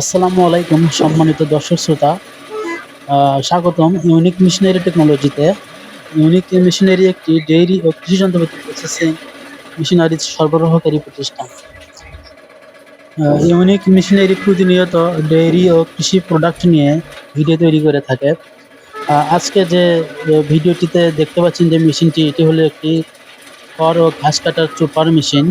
আসসালামু আলাইকুম, সম্মানিত দর্শক শ্রোতা। স্বাগতম ইউনিক মিশনারি টেকনোলজিতে ইউনিক মিশনারি একটি ডেইরি ও কৃষি যন্ত্রপাতি প্রসেসিং মেশিনারি সরবরাহকারী প্রতিষ্ঠান। ইউনিক মিশনারি প্রতিনিয়ত ডেইরি ও কৃষি প্রোডাক্ট নিয়ে ভিডিও তৈরি করে থাকে। আজকে যে ভিডিওটিতে দেখতে পাচ্ছেন যে মেশিনটি এটি হলো একটি খড় ও ঘাস কাটার চোপার মেশিন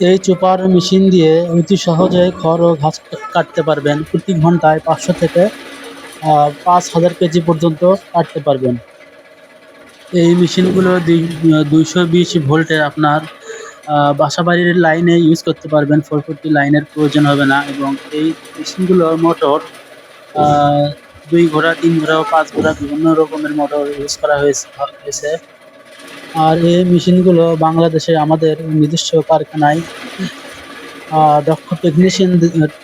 এই চোপার মেশিন দিয়ে অতি সহজে খড় ও ঘাস কাটতে পারবেন। প্রতি ঘন্টায় পাঁচশো থেকে পাঁচ হাজার কেজি পর্যন্ত কাটতে পারবেন। এই মেশিনগুলো দুইশো বিশ ভোল্টের আপনার আহ, বাসাবাড়ির লাইনে ইউজ করতে পারবেন। ফোর ফোরটি লাইনের প্রয়োজন হবে না এবং এই মেশিনগুলো মোটর দুই ঘোড়া তিন ঘোড়া ও পাঁচ ঘোড়া বিভিন্ন রকমের মোটর ইউজ করা হয়েছে হয়েছে। আর এই মেশিনগুলো বাংলাদেশে আমাদের নিজস্ব কারখানায় দক্ষ টেকনিশিয়ান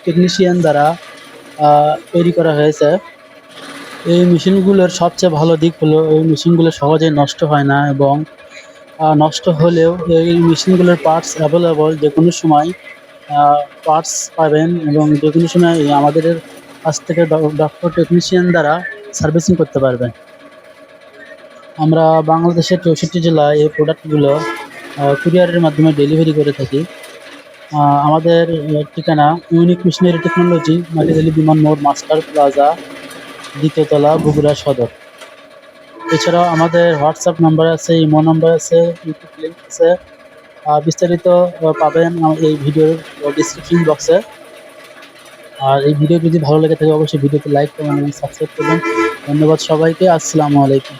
টেকনিশিয়ান দ্বারা তৈরি করা হয়েছে। এই মেশিনগুলোর সবচেয়ে ভালো দিক হলো এই মেশিনগুলো সহজে নষ্ট হয় না এবং নষ্ট হলেও এই মেশিনগুলোর পার্টস অ্যাভেলেবল যে কোনো সময় পার্টস পাবেন এবং যে কোনো সময় আমাদের কাছ থেকে ডক্টর টেকনিশিয়ান দ্বারা সার্ভিসিং করতে পারবেন। আমরা বাংলাদেশের চৌষট্টি জেলায় এই প্রোডাক্টগুলো কুরিয়ারের মাধ্যমে ডেলিভারি করে থাকি। আমাদের ঠিকানা ইউনিক মিশনারি টেকনোলজি মাটিগালি বিমান মোড়, মাস্টার প্লাজা দ্বিতীয়তলা বগুড়া সদর। এছাড়াও আমাদের হোয়াটসঅ্যাপ নাম্বার আছে ইমো নাম্বার আছে ইউটিউব লিঙ্ক আছে। বিস্তারিত পাবেন এই ভিডিওর ডিসক্রিপশন বক্সে আর এই ভিডিও যদি ভালো লেগে থাকে, অবশ্যই ভিডিওতে লাইক করবেন এবং সাবস্ক্রাইব করবেন। ধন্যবাদ সবাইকে, আসসালামু আলাইকুম।